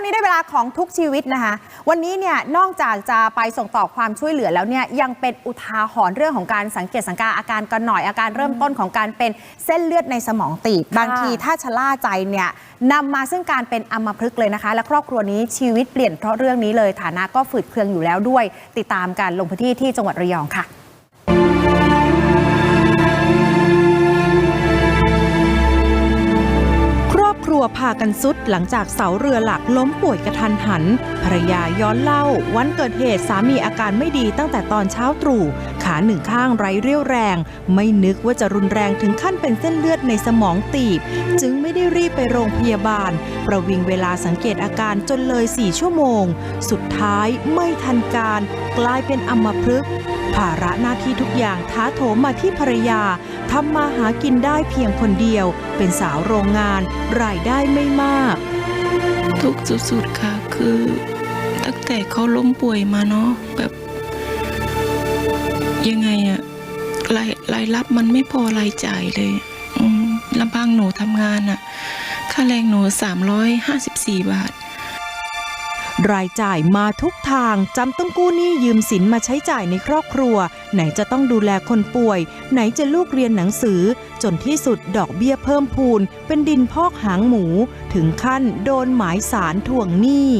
วงนี้ได้เวลาของทุกชีวิตนะคะ วันนี้เนี่ยนอกจากจะไปส่งต่อความช่วยเหลือแล้วเนี่ยยังเป็นอุทาหรณ์เรื่องของการสังเกตสังกาอาการกันหน่อยอาการเริ่มต้นของการเป็นเส้นเลือดในสมองตีบบางทีถ้าชะล่าใจเนี่ยนำมาซึ่งการเป็นอัมพฤกษ์เลยนะคะ และครอบครัวนี้ชีวิตเปลี่ยนเพราะเรื่องนี้เลยฐานะก็ฝืดเคืองอยู่แล้วด้วย ติดตามการลงพื้นที่ที่จังหวัดระยองค่ะ วพากันสุดหลังจากเสาเรือหลักล้มป่วยกระทันหัน ภรรยาย้อนเล่า วันเกิดเหตุสามีอาการไม่ดีตั้งแต่ตอนเช้าตรู่ ขาหนึ่งข้างไร้เรี่ยวแรง ไม่นึกว่าจะรุนแรงถึงขั้นเป็นเส้นเลือดในสมองตีบ จึงไม่ได้รีบไปโรงพยาบาล ประวิงเวลาสังเกตอาการจนเลย4ชั่วโมง สุดท้ายไม่ทันการ กลายเป็นอัมพฤกษ์ ภาระหน้าที่ทุกอย่างท้าโถมมาที่ภรรยาทำมาหากินได้เพียงคนเดียว เป็นสาวโรงงาน รายได้ไม่มาก ทุกสุดๆค่ะคือ ตั้งแต่เขาล้มป่วยมาเนาะแบบ ยังไงอะรายรายรับมันไม่พอรายจ่ายเลยลำพังหนูทำงานอะค่าแรงหนู 354 บาท รายจ่ายมาทุกทางจำต้องกู้หนี้ยืมสินมาใช้จ่ายในครอบครัว ไหนจะต้องดูแลคนป่วย ไหนจะลูกเรียนหนังสือ จนที่สุดดอกเบี้ยเพิ่มพูน เป็นดินพอกหางหมู ถึงขั้นโดนหมายสารทวงหนี้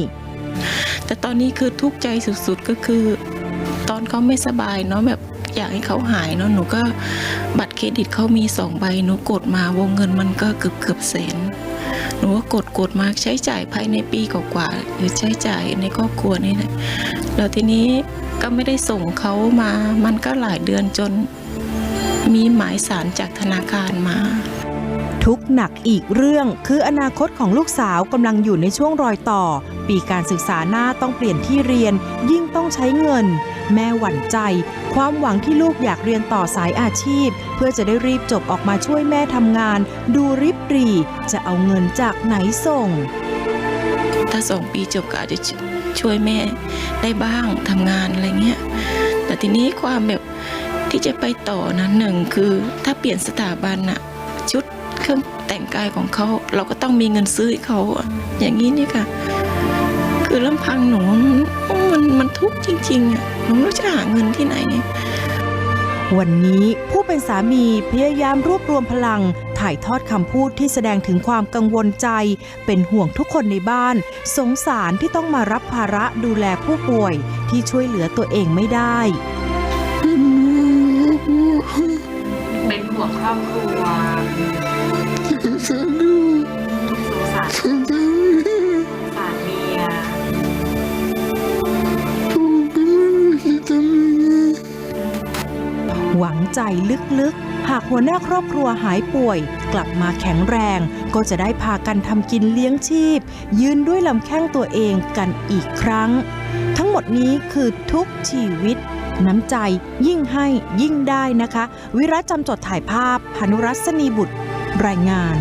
แต่ตอนนี้คือทุกข์ใจสุดๆก็คือ ตอนเขาไม่สบายเนาะแบบอยากให้เขาหายเนาะหนูก็บัตรเครดิตเขามีสองใบหนูกดมาวงเงินมันก็เกือบเกือบแสน หนูก็กดกดมาใช้จ่ายภายในปีกว่าๆหรือใช้จ่ายในครอบครัวนี่แหละแล้วทีนี้ก็ไม่ได้ส่งเขามา มันก็หลายเดือนจนมีหมายสารจากธนาคารมา ทุกหนักอีกเรื่อง คืออนาคตของลูกสาวกำลังอยู่ในช่วงรอยต่อ ปีการศึกษาหน้าต้องเปลี่ยนที่เรียน ยิ่งต้องใช้เงิน แม่หวั่นใจ ความหวังที่ลูกอยากเรียนต่อสายอาชีพ เพื่อจะได้รีบจบออกมาช่วยแม่ทำงาน ดูริบรีจะเอาเงินจากไหนส่ง ถ้าสองปีจบก็อาจจะช่วยแม่ได้บ้างทำงานอะไรเงี้ยแต่ทีนี้ความแบบที่จะไปต่อนะหนึ่งคือถ้าเปลี่ยนสถาบันอะชุด เครื่องแต่งกายของเขา เราก็ต้องมีเงินซื้อให้เขาอะอย่างนี้นี่ค่ะ คือลำพังหนูมันมันทุกข์จริงๆอะหนูไม่รู้จะหาเงินที่ไหน วันนี้ผู้เป็นสามีพยายามรวบรวมพลัง ถ่ายทอดคำพูดที่แสดงถึงความกังวลใจ เป็นห่วงทุกคนในบ้าน สงสารที่ต้องมารับภาระดูแลผู้ป่วยที่ช่วยเหลือตัวเองไม่ได้เป็นห่วงครอบครัว หวังใจลึกๆ หากหัวหน้าครอบครัวหายป่วย กลับมาแข็งแรง ก็จะได้พากันทำกินเลี้ยงชีพ ยืนด้วยลำแข้งตัวเองกันอีกครั้ง ทั้งหมดนี้คือทุกชีวิต น้ำใจยิ่งให้ยิ่งได้นะคะ วิรัตจำจดถ่ายภาพพานุรัตนีบุตร รายงาน